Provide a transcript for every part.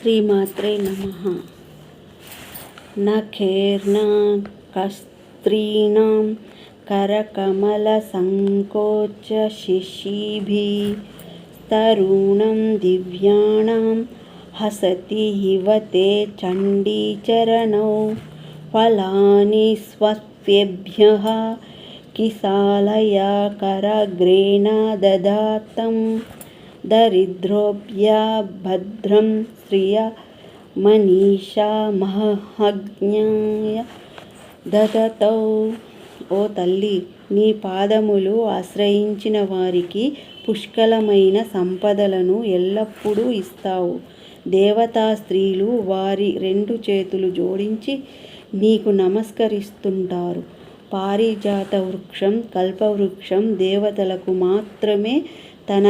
శ్రీమాత్రే నమ నఖేర్న కస్త్రీణాం करकमलसङ्कोच शिशिभिस्तरुणं दिव्याणां हसति इव ते चण्डीचरणौ फलानि स्वस्येभ्यः किसालया कराग्रेण ददातं दरिद्रोऽभ्या भद्रं श्रिया మనీషా మహజ్ఞాయ దదతౌ ఓ తల్లి నీ పాదములు ఆశ్రయించిన వారికి పుష్కలమైన సంపదలను ఎల్లప్పుడూ ఇస్తావు దేవతా స్త్రీలు వారి రెండు చేతులు జోడించి నీకు నమస్కరిస్తుంటారు పారిజాత వృక్షం కల్పవృక్షం దేవతలకు మాత్రమే తన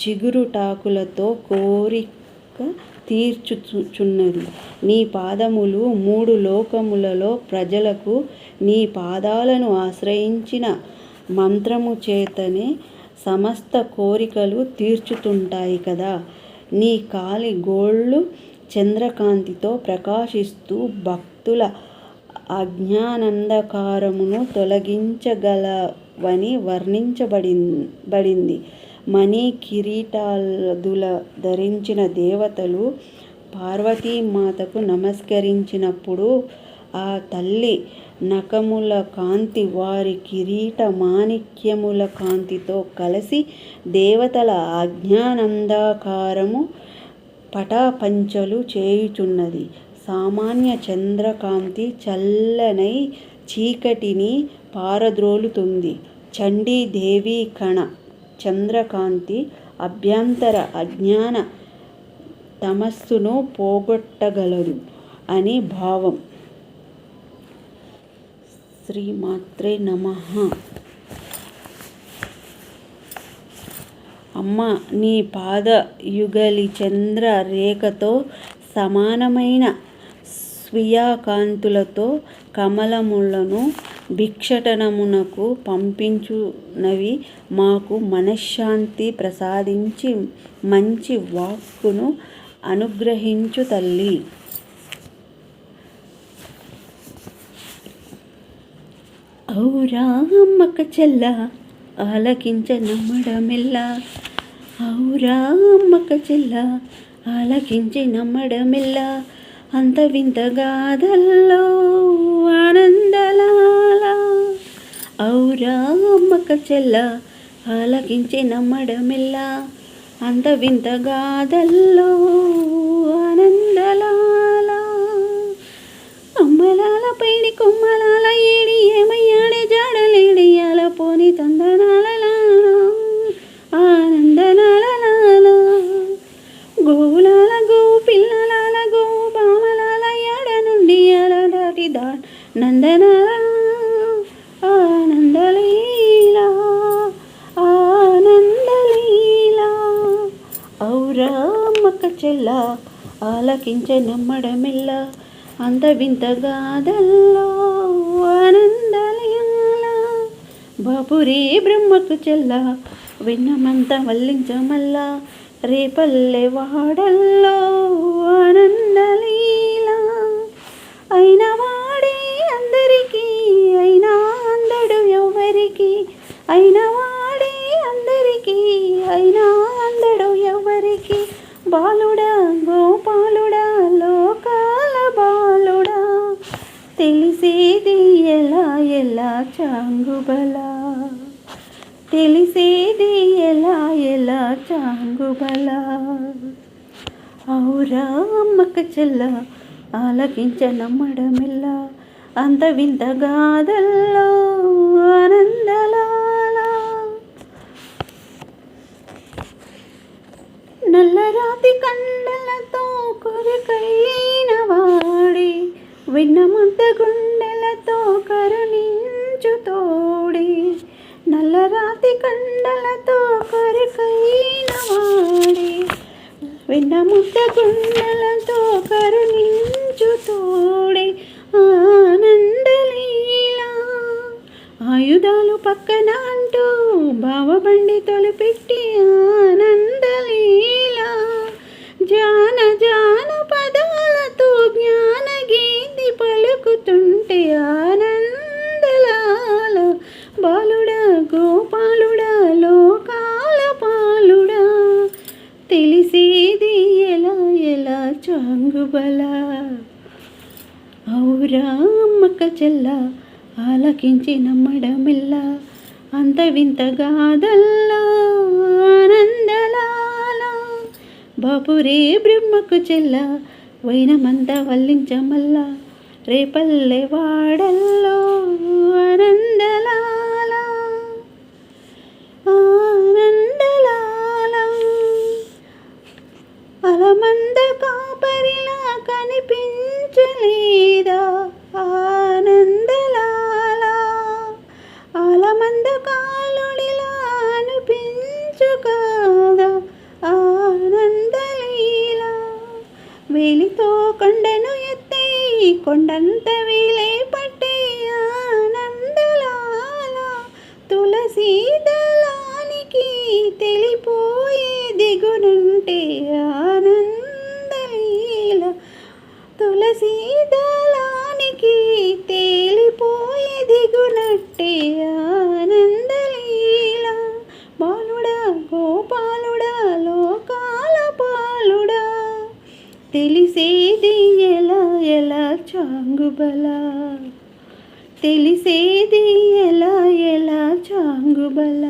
చిగురుటాకులతో కోరిక తీర్చుచున్నది నీ పాదములు మూడు లోకములలో ప్రజలకు నీ పాదాలను ఆశ్రయించిన మంత్రము చేతనే సమస్త కోరికలు తీర్చుతుంటాయి కదా. నీ కాలి గోళ్ళు చంద్రకాంతితో ప్రకాశిస్తూ భక్తుల అజ్ఞానందకారమును తొలగించగలవని వర్ణించబడింది మణి కిరీటాదుల ధరించిన దేవతలు పార్వతీమాతకు నమస్కరించినప్పుడు ఆ తల్లి నఖముల కాంతి వారి కిరీట మాణిక్యముల కాంతితో కలిసి దేవతల ఆజ్ఞానందాకారము పటాపంచలు చేయుచున్నది. సామాన్య చంద్రకాంతి చల్లనై చీకటిని పారద్రోలుతుంది. చండీదేవి కణ చంద్రకాంతి అభ్యంతర అజ్ఞాన తమస్సును పోగొట్టగలరు అని భావం. శ్రీమాత్రే నమ. అమ్మ నీ పాద యుగలి చంద్ర రేఖతో సమానమైన స్వీయకాంతులతో కమలములను భిక్షటనమునకు పంపించునవి మాకు మనశ్శాంతి ప్రసాదించి మంచి వాక్కును అనుగ్రహించు తల్లి. ఔరా అమ్మక చెల్ల ఆలకించ నమ్మడమెల్ల ఔరా అమ్మక చెల్ల ఆలకించి నమ్మడమెల్ల అంత వింత గాథల్లో ఆనందలాల. ఔరా అమ్మక చెల్ల ఆలకించి నమ్మడమిల్లా అంత వింత గాథల్లో ఆనందలా చెల్ల ఆలకించ నమ్మడమిల్ల అంత వింత గాథల్లో ఆనందలీల బ్రహ్మకు చెల్ల విన్నమంత మల్లించమల్లా రేపల్లె వాడల్లో ఆనందలీల. అయిన వాడే అందరికీ అయినా అందడు ఎవరికి అయినా వాడే అందరికీ అయినా అందడు ఎవరికి బాలుడా గోపాలుడా లోకాల బాలుడా తెలిసేది ఎలా ఎలా చాంగుబలా. తెలిసేది ఎలా ఎలా చాంగుబలా. ఔరా అమ్మక చెల్ల ఆలకించ నమ్మడమిల్ల అంత వింత గాథల్లో ఆనందలాల. నల్లరాతి కండలతో కొరకైన వాడి విన్నమంత గుండెలతో కరుణించు తోడి నల్లరాతి కండలతో కొరకైన వాడి. విన్నముద్ద గుండెలతో కరుణించు తోడి ఆనందలీలా. ఆయుధాలు పక్కన అంటూ బావబండి తొలిపెట్టి ఆనందలీలా చాంగుబల. ఔరా అమ్మక్క చెల్ల ఆలకించి నమ్మడమిల్ల అంత వింత గాదల్లా ఆనందలాల. బాపురే బ్రహ్మకు చెల్ల వైనమంత వల్లించమల్ల రేపల్లె వాడల్లో ఆనంద కనిపించలేదా ఆనందలాలా? అలమంద కాలుడిలా అనిపించు కాదా ఆనందలీల? వేలితో కొండను ఎత్తే కొండంత వీలే చాంగుబల. తెలిసేది ఎలా ఎలా చాంగుబల.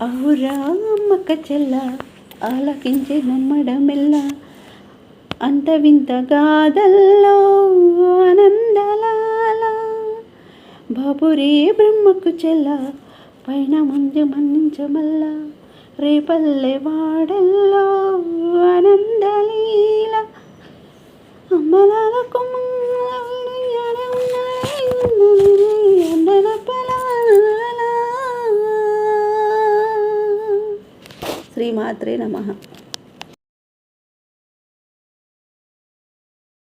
అవురా అమ్మక చెల్ల ఆలకించి నమ్మడమెల్ల అంత వింత గాదల్లో ఆనందలాల. బాబురే బ్రహ్మకు చెల్ల పైన ముందు మన్నించమల్ల. రేపల్లె వాడల్లో ఆనందలీల. అమ్మలాల శ్రీమాత్రే నమః